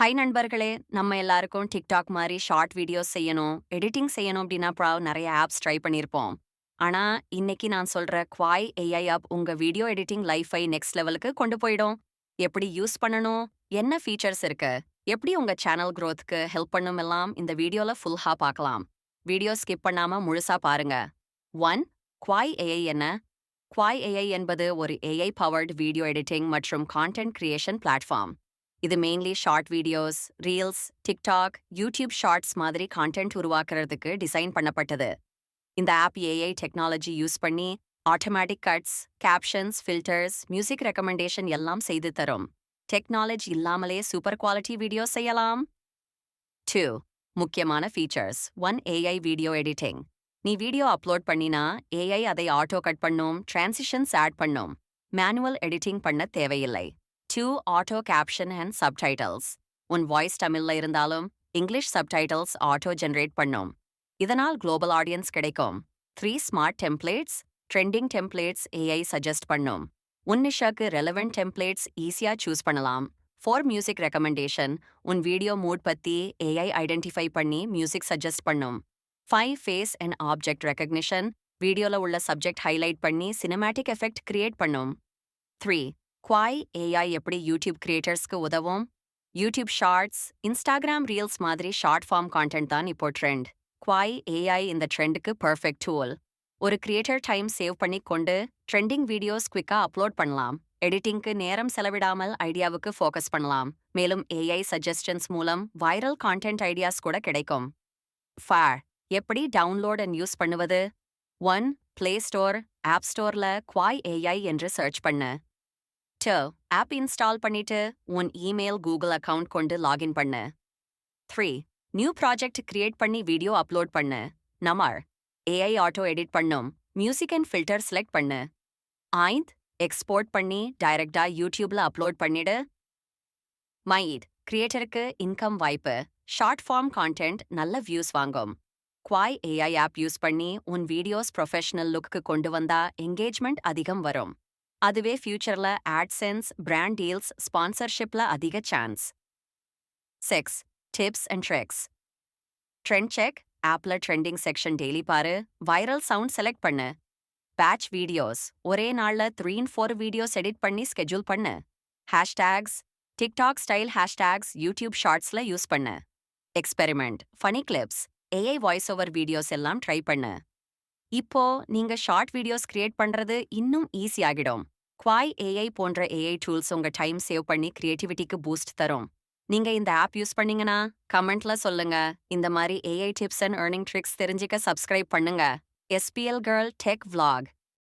High நண்பர்களே. நம்ம எல்லாருக்கும் டிக்டாக் மாதிரி ஷார்ட் வீடியோஸ் செய்யணும் எடிட்டிங் செய்யணும் அப்படின்னா ப்ராவ் நிறைய ஆப்ஸ் ட்ரை பண்ணியிருப்போம் ஆனா இன்னைக்கு நான் சொல்ற குவாய் ஏஐ ஆப் உங்க வீடியோ எடிட்டிங் லைஃபை நெக்ஸ்ட் லெவலுக்கு கொண்டு போயிடும். எப்படி யூஸ் பண்ணணும் என்ன ஃபீச்சர்ஸ் இருக்கு எப்படி உங்க சேனல் க்ரோத்துக்கு ஹெல்ப் பண்ணும் எல்லாம் இந்த வீடியோல ஃபுல்ஹா பார்க்கலாம். வீடியோ ஸ்கிப் பண்ணாம முழுசா பாருங்க. ஒன் குவாய் ஏஐ என்ன? குவாய் ஏஐ என்பது ஒரு ஏஐ பவர்டு வீடியோ எடிட்டிங் மற்றும் கான்டென்ட் கிரியேஷன் பிளாட்ஃபார்ம் இது mainly short videos reels TikTok YouTube shorts மாதிரி கான்டென்ட் உருவாக்குறதுக்கு டிசைன் பண்ணப்பட்டது. இந்த ஆப் ஏஐ டெக்னாலஜி யூஸ் பண்ணி automatic cuts captions filters music recommendation எல்லாம் செய்து தரும். டெக்னாலஜி இல்லாமலே சூப்பர் குவாலிட்டி வீடியோ செய்யலாம். டூ முக்கியமான features one AI video editing நீ வீடியோ அப்லோட் பண்ணினா ஏஐ அதை ஆட்டோ கட் பண்ணும் டிரான்சிஷன்ஸ் ஆட் பண்ணும். மேனுவல் எடிட்டிங் பண்ண தேவையில்லை. Two auto caption and subtitles உன் வாய்ஸ் தமிழ்ல இருந்தாலும் இங்கிலீஷ் சப்டைட்டில்ஸ் ஆட்டோ ஜென்ரேட் பண்ணும். இதனால் குளோபல் ஆடியன்ஸ் கிடைக்கும். Three smart templates trending templates AI suggest பண்ணும். உன் நிஷாக்கு ரெலவெண்ட் டெம்ப்ளேட்ஸ் ஈஸியா சூஸ் பண்ணலாம். ஃபார் மியூசிக் ரெக்கமெண்டேஷன் உன் வீடியோ மூட் பத்தி ஏஐ ஐடென்டிஃபை பண்ணி மியூசிக் சஜஸ்ட் பண்ணும். Five face and object recognition வீடியோல உள்ள சப்ஜெக்ட் ஹைலைட் பண்ணி சினிமேட்டிக் எஃபெக்ட் கிரியேட் பண்ணும். த்ரீ குவாய் ஏஐ எப்படி யூடியூப் கிரியேட்டர்ஸ்க்கு உதவும்? யூடியூப் ஷார்ட்ஸ் இன்ஸ்டாகிராம் ரீல்ஸ் மாதிரி ஷார்ட் ஃபார்ம் கான்டென்ட் தான் இப்போ ட்ரெண்ட் குவாய் ஏஐ இந்த ட்ரெண்டுக்கு பர்ஃபெக்ட் டூல் ஒரு கிரியேட்டர் டைம் சேவ் பண்ணி கொண்டு ட்ரெண்டிங் வீடியோஸ் குவிக்கா அப்லோட் பண்ணலாம். எடிட்டிங்க்கு நேரம் செலவிடாமல் ஐடியாவுக்கு ஃபோக்கஸ் பண்ணலாம். மேலும் ஏஐ சஜஸ்டன்ஸ் மூலம் வைரல் கான்டென்ட் ஐடியாஸ் கூட கிடைக்கும். ஃபேர் எப்படி டவுன்லோட் அண்ட் யூஸ் பண்ணுவது? ஒன் பிளே ஸ்டோர் ஆப் ஸ்டோர்ல குவாய் ஏஐ என்று சர்ச் பண்ணு. டூ ஆப் இன்ஸ்டால் பண்ணிட்டு உன் இமெயில் கூகுள் அக்கவுண்ட் கொண்டு லாகின் பண்ணு. த்ரீ நியூ ப்ராஜெக்ட் கிரியேட் பண்ணி வீடியோ அப்லோட் பண்ணு. நமார் ஏஐ ஆட்டோ எடிட் பண்ணும். மியூசிக் அண்ட் ஃபில்டர் செலக்ட் பண்ணு. ஐந்த் எக்ஸ்போர்ட் பண்ணி டைரக்டா யூடியூப்ல அப்லோட் பண்ணிடு. மைட் கிரியேட்டருக்கு இன்கம் வாய்ப்பு. ஷார்ட் ஃபார்ம் கான்டென்ட் நல்ல வியூஸ் வாங்கும். குவாய் ஏஐ ஆப் யூஸ் பண்ணி உன் வீடியோஸ் ப்ரொஃபஷனல் லுக்கு கொண்டு வந்தா என்கேஜ்மெண்ட் அதிகம் வரும். அதுவே ஃபியூச்சர்ல ஆட்சென்ஸ் பிராண்ட் டீல்ஸ் ஸ்பான்சர்ஷிப்ல அதிக chance. Six tips and tricks. Trend check ஆப்ல ட்ரெண்டிங் செக்ஷன் டெய்லி பாரு வைரல் சவுண்ட் செலக்ட் பண்ணு. பேட்ச் வீடியோஸ் ஒரே நாள்ல three in four videos edit பண்ணி ஸ்கெட்யூல் பண்ணு. Hashtags TikTok style hashtags YouTube ஷார்ட்ஸ்ல use பண்ணு. Experiment funny clips AI voice over videos எல்லாம் try பண்ணு. இப்போ நீங்க ஷார்ட் வீடியோஸ் கிரியேட் பண்றது இன்னும் ஈஸியாகிடும் குவாய் ஏஐ போன்ற ஏஐ டூல்ஸ் உங்க டைம் சேவ் பண்ணி கிரியேட்டிவிட்டிக்கு பூஸ்ட் தரும். நீங்க இந்த ஆப் யூஸ் பண்ணீங்கன்னா கமெண்ட்ல சொல்லுங்க. இந்த மாதிரி AI tips and earning tricks தெரிஞ்சுக்க சப்ஸ்கிரைப் பண்ணுங்க. SPL girl tech vlog.